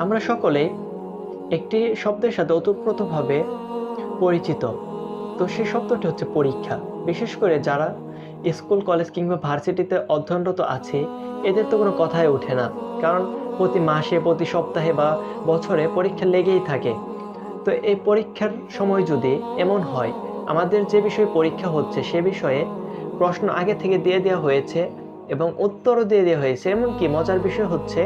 আমরা সকলে একটি শব্দের সাথে ওতপ্রোতভাবে পরিচিত। তো সেই শব্দটি হচ্ছে পরীক্ষা। বিশেষ করে যারা স্কুল, কলেজ কিংবা ভার্সিটিতে অধ্যয়নরত আছে, এদের তো কোনো কথাই ওঠে না। কারণ প্রতি মাসে, প্রতি সপ্তাহে বা বছরে পরীক্ষা লেগেই থাকে। তো এই পরীক্ষার সময় যদি এমন হয়, আমাদের যে বিষয়ে পরীক্ষা হচ্ছে, সে বিষয়ে প্রশ্ন আগে থেকে দিয়ে দেওয়া হয়েছে। এবং উত্তরও দিয়ে দেওয়া হয়েছে, এমনকি মজার বিষয় হচ্ছে,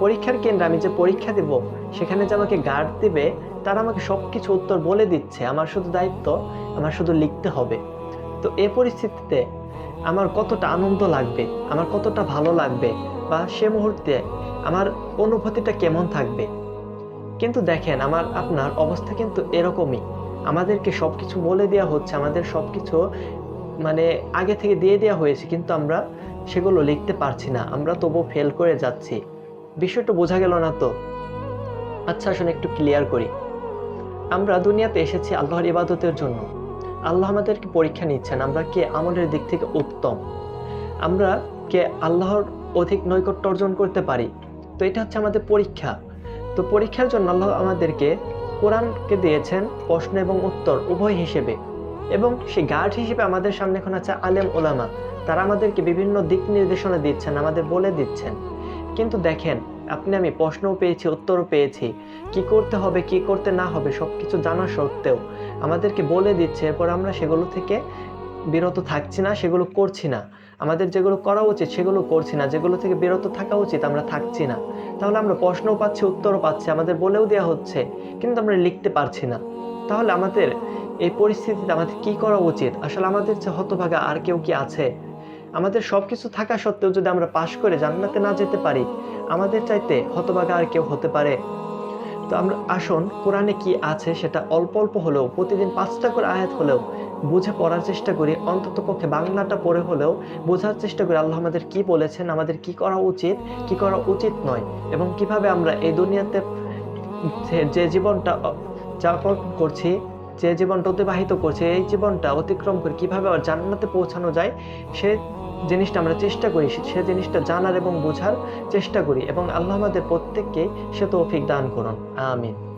পরীক্ষার কেন্দ্রে আমি যে পরীক্ষা দেব, সেখানে যে আমাকে গার্ড দেবে, তারা আমাকে সব কিছু উত্তর বলে দিচ্ছে, আমার শুধু দায়িত্ব, আমার শুধু লিখতে হবে। তো এ পরিস্থিতিতে আমার কতটা আনন্দ লাগবে, আমার কতটা ভালো লাগবে, বা সে মুহূর্তে আমার অনুভূতিটা কেমন থাকবে? কিন্তু দেখেন, আমার, আপনার অবস্থা কিন্তু এরকমই। আমাদেরকে সব কিছু বলে দেওয়া হচ্ছে, আমাদের সব কিছু মানে আগে থেকে দিয়ে দেওয়া হয়েছে, কিন্তু আমরা সেগুলো লিখতে পারছি না। আমরা তবু ফেল করে যাচ্ছি। বিষয়টা বোঝা গেল না তো? আচ্ছা আসলে একটু ক্লিয়ার করি। আমরা দুনিয়াতে এসেছি আল্লাহর ইবাদতের জন্য। আল্লাহ আমাদেরকে পরীক্ষা নিচ্ছেন, আমরা কে? আমলের দিক থেকে উত্তম। আমরা কে? আল্লাহর অধিক নৈকট্য অর্জন করতে পারি। তো এটা হচ্ছে আমাদের পরীক্ষা। তো পরীক্ষার জন্য আল্লাহ আমাদেরকে কোরআনকে দিয়েছেন প্রশ্ন এবং উত্তর উভয় হিসেবে। এবং সেই গার্ড হিসেবে আমাদের সামনে এখন আছে আলেম ওলামা। তারা আমাদেরকে বিভিন্ন দিক নির্দেশনা দিচ্ছেন, আমাদের বলে দিচ্ছেন। কিন্তু দেখেন, আপনি আমি প্রশ্নও পেয়েছি, উত্তরও পেয়েছি। কি করতে হবে, কি করতে না হবে সব কিছু জানা সত্ত্বেও আমাদেরকে বলে দিচ্ছে, এরপর আমরা সেগুলো থেকে বিরত থাকছি না, সেগুলো করছি না। আমাদের যেগুলো করা উচিত, সেগুলো করছি না। যেগুলো থেকে বিরত থাকা উচিত, আমরা থাকছি না। তাহলে আমরা প্রশ্নও পাচ্ছি, উত্তরও পাচ্ছি, আমাদের বলেও দেওয়া হচ্ছে, কিন্তু আমরা লিখতে পারছি না। তাহলে আমাদের এই পরিস্থিতিতে আমাদের কি করা উচিত? আসলে আমাদের যে হতভাগা আর কেউ কি আছে? আমাদের সব কিছু থাকা সত্ত্বেও যদি আমরা পাশ করে জান্নাতে না যেতে পারি, আমাদের চাইতে হতভাগা আর কেউ হতে পারে? তো আমরা, আসুন, কোরআনে কি আছে সেটা অল্প অল্প হলেও, প্রতিদিন পাঁচটা করে আয়াত হলেও বুঝে পড়ার চেষ্টা করি। অন্তত পক্ষে বাংলাটা পড়ে হলেও বোঝার চেষ্টা করি, আল্লাহ আমাদের কি বলেছেন, আমাদের কি করা উচিত, কি করা উচিত নয় এবং কীভাবে আমরা এই দুনিয়াতে যে- জীবনটা যাপন করছি যে জীবনটা অতিবাহিত করছে, এই জীবনটা অতিক্রম করে কীভাবে জান্নাতে পৌঁছানো যায়, সে জিনিসটা আমরা চেষ্টা করি সে জিনিসটা জানার এবং বোঝার চেষ্টা করি এবং আল্লাহ আমাদের প্রত্যেককে সে তৌফিক দান করুন। আমিন।